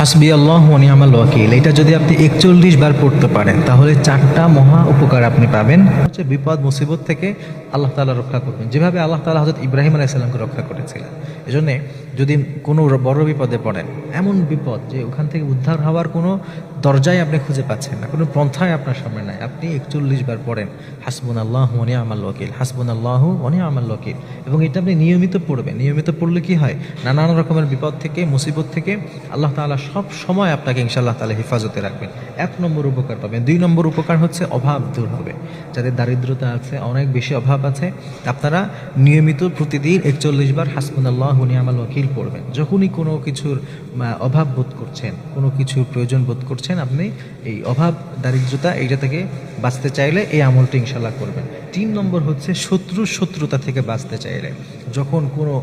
হাসবি আল্লাহ নিয়ামাল ওয়াকিল। এটা যদি আপনি একচল্লিশ বার পড়তে পারেন, তাহলে চারটা মহা উপকার আপনি পাবেন। হচ্ছে বিপদ, মুসিবত থেকে আল্লাহ তাআলা রক্ষা করবেন। যেভাবে আল্লাহ তাআলা হজরত ইব্রাহিম আলাইসাল্লামকে রক্ষা করেছিলেন। এজন্যে যদি কোনো বড় বিপদে পড়েন, এমন বিপদ যে ওখান থেকে উদ্ধার হওয়ার কোনো দরজাই আপনি খুঁজে পাচ্ছেন না, কোনো পন্থাই আপনার সামনে নাই। আপনি একচল্লিশ বার পড়েন হাসবুন আল্লাহ ওনি আমাল ওকিল হাসবুন আল্লাহ ওনি আমাল ওকিল এবং এটা আপনি নিয়মিত পড়বেন। নিয়মিত পড়লে কি হয়? নানান রকমের বিপদ থেকে, মুসিবত থেকে আল্লাহ তাআলা সব সময় আপনাকে ইনশাল্লাহ তাআলা হেফাজতে রাখবেন। এক নম্বর উপকার পাবেন। দুই নম্বর উপকার হচ্ছে অভাব দূর হবে। যাদের দারিদ্রতা আছে, অনেক বেশি অভাব আছে, আপনারা নিয়মিত প্রতিদিন একচল্লিশ বার হাসবুন আল্লাহ আমাল ওকিল পড়বেন। যখনই কোনো কিছুর অভাব বোধ করছেন, কোনো কিছুর প্রয়োজন বোধ করছেন, আপনি এই অভাব, দারিদ্রতা এইটা থেকে বাঁচতে চাইলে এই আমলটা ইনশাল্লাহ করবেন। তিন নম্বর হচ্ছে শত্রু শত্রুতা থেকে বাঁচতে চাইলে। যখন কোনো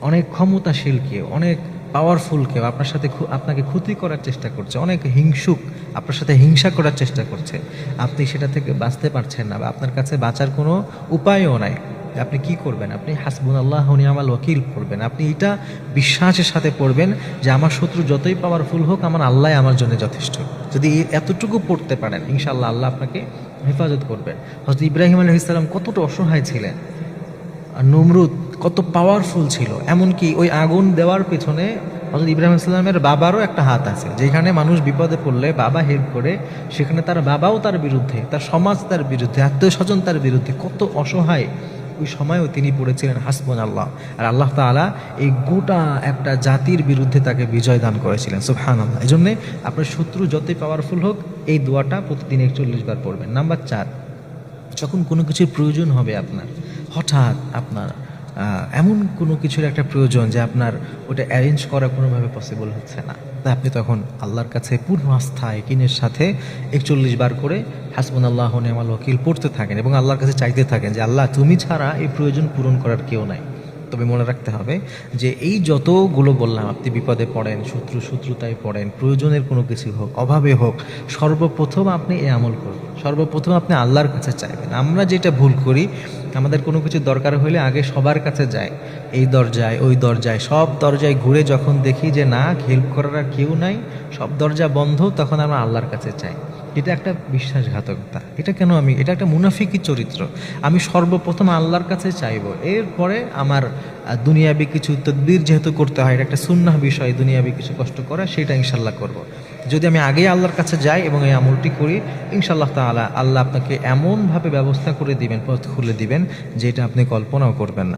অনেক ক্ষমতাশীল কেউ, অনেক পাওয়ারফুল কেউ আপনার সাথে আপনাকে ক্ষতি করার চেষ্টা করছে, অনেক হিংসুক আপনার সাথে হিংসা করার চেষ্টা করছে, আপনি সেটা থেকে বাঁচতে পারছেন না বা আপনার কাছে বাঁচার কোনো উপায়ও নাই। আপনি কি করবেন? আপনি হাসবুন আল্লাহ নিয়ামাল ওয়াকিল পড়বেন আপনি এটা বিশ্বাসের সাথে পড়বেন যে আমার শত্রু যতই পাওয়ারফুল হোক, আমার আল্লাহ আমার জন্য যথেষ্ট। যদি এতটুকু পড়তে পারেন, ইনশাআল্লাহ আল্লাহ আপনাকে হেফাজত করবেন হজরত ইব্রাহিম আলহিসাল্লাম কতটা অসহায় ছিলেন। আর নমরুদ কত পাওয়ারফুল ছিল। এমনকি ওই আগুন দেওয়ার পেছনে হজরত ইব্রাহিম ইসলামের বাবারও একটা হাত আছে। যেখানে মানুষ বিপদে পড়লে বাবা হেল্প করে, সেখানে তার বাবাও তার বিরুদ্ধে, তার সমাজ তার বিরুদ্ধে, আত্মীয় স্বজন তার বিরুদ্ধে, কত অসহায় ওই সময়ও তিনি পড়েছিলেন হাসবন আল্লাহ আর আল্লাহ তাআলা এই গোটা একটা জাতির বিরুদ্ধে তাকে বিজয় দান করেছিলেন সুবহান আল্লাহ এই জন্যে আপনার শত্রু যতই পাওয়ারফুল হোক, এই দোয়াটা প্রতিদিন একচল্লিশ বার পড়বেন। নাম্বার চার, যখন কোনো কিছুর প্রয়োজন হবে আপনার, হঠাৎ আপনার এমন কোনো কিছুর একটা প্রয়োজন যে আপনার ওটা অ্যারেঞ্জ করা কোনোভাবে পসিবল হচ্ছে না। তা আপনি তখন আল্লাহর কাছে পূর্ণ আস্থা, একিনের সাথে একচল্লিশ বার করে হাসবুন আল্লাহ নেমাল ওকিল পড়তে থাকেন এবং আল্লাহর কাছে চাইতে থাকেন যে, আল্লাহ, তুমি ছাড়া এই প্রয়োজন পূরণ করার কেউ নাই। তবে মনে রাখতে হবে যে এই যতগুলো বললাম, আপনি বিপদে পড়েন, শত্রু শত্রুতায় পড়েন, প্রয়োজনের কোনো কিছু হোক, অভাবে হোক, সর্বপ্রথম আপনি এই আমল করবেন। সর্বপ্রথম আপনি আল্লাহর কাছে চাইবেন। আমরা যেটা ভুল করি, আমাদের কোনো কিছু দরকার হলে আগে সবার কাছে যাই। এই দরজায়, ওই দরজায়, সব দরজায় ঘুরে যখন দেখি যে না হেল্প করার আর কেউ নাই, সব দরজা বন্ধ, তখন আমরা আল্লাহর কাছে চাই। এটা একটা বিশ্বাসঘাতকতা। এটা কেন আমি, এটা একটা মুনাফিকি চরিত্র। আমি সর্বপ্রথম আল্লাহর কাছে চাইব। এরপরে আমার দুনিয়াবি কিছু তদবির যেহেতু করতে হয়, এটা একটা সুন্নাহ বিষয়, দুনিয়াবি কিছু কষ্ট করা, সেটা ইনশাল্লাহ করব। যদি আমি আগে আল্লাহর কাছে যাই এবং এই আমলটি করি, ইনশাল্লাহ তাআলা আল্লাহ আপনাকে এমনভাবে ব্যবস্থা করে দিবেন, পথ খুলে দিবেন, যেটা আপনি কল্পনাও করবেন না।